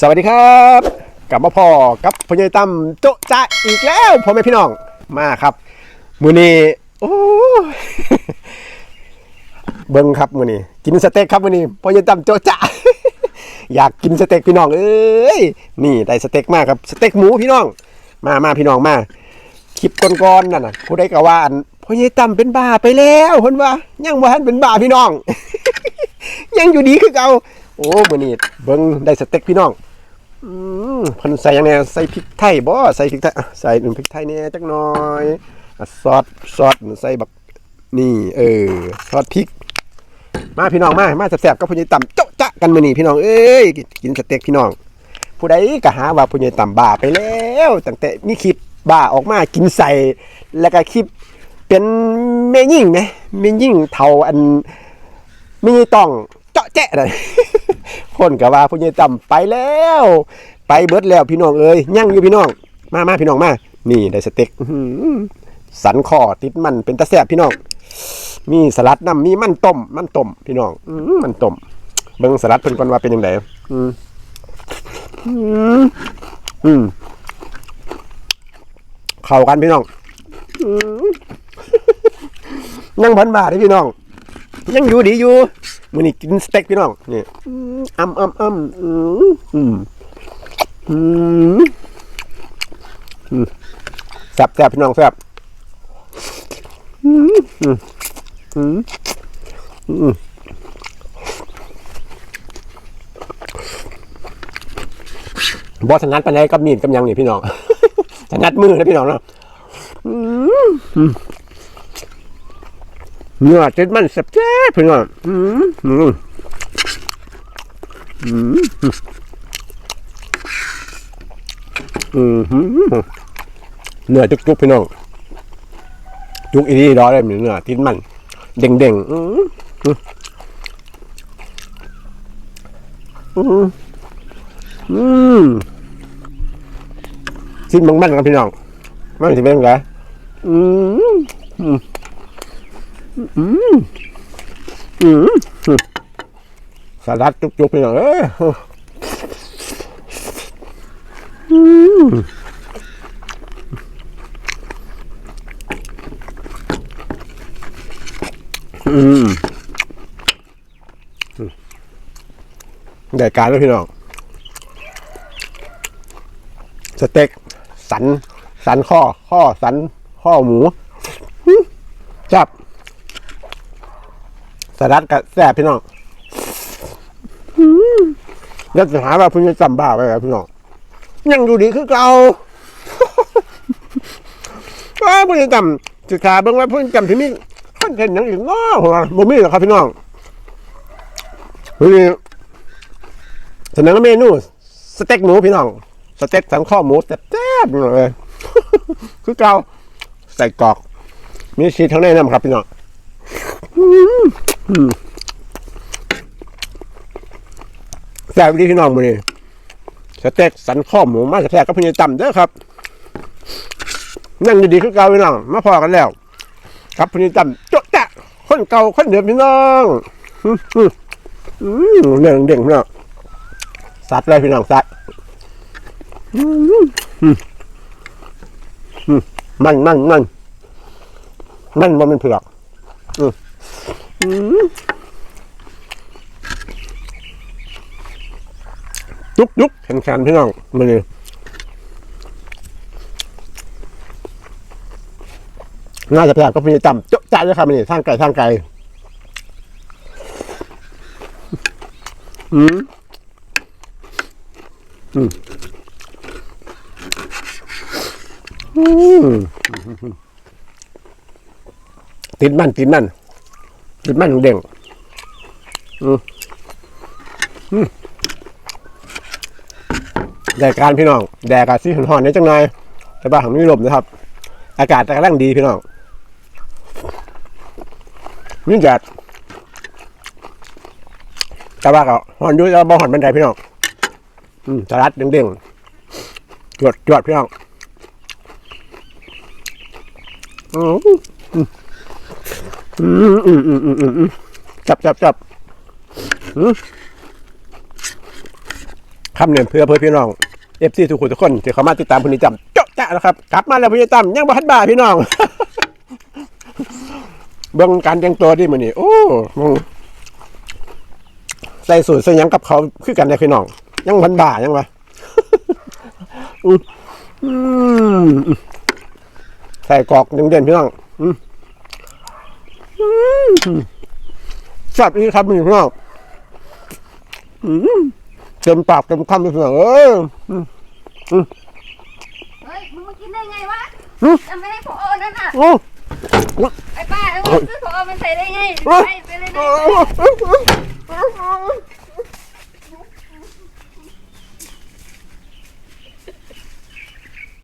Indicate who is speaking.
Speaker 1: สวัสดีครับ กลับมาพ่อกับพญายตั้มโจะจะอีกแล้วพ่อแม่พี่น้องมาครับมือนี้โอ้เบิ้งครับมือนี้กินสเต็กครับมือนี้พญายตั้มโจะจะอยากกินสเต็กพี่น้องเอ้ยนี่ได้สเต็กมากครับสเต็กหมูพี่น้อง มามาพี่น้องมาคลิปก่อนๆนั่นน่ะผู้ใดก็ว่าอันพ่อใหญ่ตั้มเป็นบ้าไปแล้วเพิ่นว่ายังบ่ทันเป็นบ้าพี่น้อง ยังอยู่ดีคือเก่าโอ้มือนี้เบิ่งได้สเต็กพี่น้องอืมเพิ่นใส่ยังแหน่ใส่พริกไทยบ่ใส่พริกไทยใส่หนึ่งพริกไทยแหน่จักหน่อยซอสซอสใส่แบักนี่ เออซอสพริก มาพี่น้องมามาแซ่บๆกับพ่อใหญ่ตั้มโจ๊ะจ๊ะกันมือนี้พี่น้องเอ้ยกินสเต็กพี่น้อง ผู้ใดก็หาว่าผู้ใหญ่ต่ำบ้าไปแล้วตั้งแต่มีคลิปบ้าออกมากินใส่แล้วก็คลิปเป็นเมยิ่งไหมเมยิ่งเท่าอัน มีต้องเจาะแจ๊ะเลยคนก็ว่าผู้ใหญ่ต่ำไปแล้ว ไปเบิดแล้วพี่น้องเอ้ยยั่งอยู่พี่น้อง มามาพี่น้องมา นี่ได้สเต็กสันคอติดมันเป็นตะแซบพี่น้อง มีสลัดน้ำมีมันต้ม มันต้มพี่น้องมันต้มเบิ่งสลัดเพิ่นก่อนว่าเป็นยังไงอืมอืมเข้ากันพี่น้องอืมนั่งพันบาทเลยพี่น้อง ยังอยู่ดีอยู่มื้อนี้กินสเต็กพี่น้องนี่อ้ำอ้ำอ้ำอืมอืมอืมอืมแซ่บแซ่บพี่น้องแซ่บอืมอืมอืมอืมบอสนัดปันไดกับมีดกับยังนี่พี่น้องถนัดมือนะพี่น้องเนาะอืม เนื้อเจ็ดมันแซ่บแซ่บพี่น้องอืมอืมอืมอืมอืมเนื้อจุกๆพี่น้องจุกอีดีดอเลยเนื้อติดมัน เด้งเด้งอืมอืมอืมอืมสิ้นบางมันครับพี่น้องมันจะเป็นไงอืมอืม อืมอืมสลัดจุกๆพี่น้องเอ้ยอืมอืมได้การแล้วพี่น้อง สเต็ก สัน สันข้อ ข้อสัน ข้อหมู จับ สลัดกับแซ่บพี่น้องหึแล้วจะหาว่าเพิ่งจะจำบ้าไปแล้วพี่น้องยังดูดีคือเก่าว่าเพิ่งจะจำศึกษาเบิ่งว่าเพิ่งจำที่มีคอนเทนต์หยังอีกเนาะหัวบ่มีหรอกครับพี่น้องวันนี้เสนอเมนูสเต็กหมูพี่น้องสเต็กสันข้อหมูแซ่บๆเลยคือเก่าใส่กรอก มีชีสทั้งในน้ำครับพี่น้องอืมอืม แซ่บดีพี่น้องมือนี้สเต็กสันข้อหมูมาแซ่บกับพี่ยาต่ำเด้อครับนั่งดีๆคือเก่าพี่น้องมาพอกันแล้ว ครับพี่ยาต่ำโจ๊ะจ๊ะคนเก่าคนเดิมพี่น้องเด้งเด้งพี่น้องสัดเลยพี่น้องสัดมันมันมันมันว่ามันเผือกอือืม ยุกยุกแข็งแข็งพี่น้องมันนี่น่าจะแปลกก็พี่จำเจ๊ะจ่ายเลยครับมันนี่ทางไก่ทางไก่อืมอืมอืมติดมันติดมัน ติดมันเด้งอืมอืมแดกการพี่น้อง แดกกาซี่หอนๆนี่จังหน่อยแต่บ้านของมีลมนะครับ อากาศกำลังดีพี่น้องนี่แดดแต่ว่าก็หอนอยู่แต่บ่หอนบันไดพี่น้อง อืมสลัดเด้งๆจวดจวดพี่น้องอืม อืมอืมอืมอืมอืมจับจับจับอืมคำเนี่ยเพื่อเพื่อพี่น้องเอฟซีทุกคนทุกคนที่เขามาติดตามพนิจำเจาะจ้านะครับ กลับมาแล้วพนิจำยังบ่ทันบ่าพี่น้องเบื้องการแต่งตัวดิมันนี่โอ้ใส่สูทใส่ยังกับเขาคือกันเลยพี่น้อง ยังพันบ่ายังวะใส่กรอกยังเด่นพี่น้อง อืม อืมแซ่บอีกครับพี่น้องอืมเต็มปากเต็มคำพี่น้องเอ้ย
Speaker 2: เฮ้ยมึงมากินได้ไงวะ
Speaker 1: หึ
Speaker 2: จะไม่ให้พอนั่นน่ะ
Speaker 1: โอ้
Speaker 2: ไอ้ป้าเอาซื้อพอมันใส่ได้ไงไปไปเลยนะ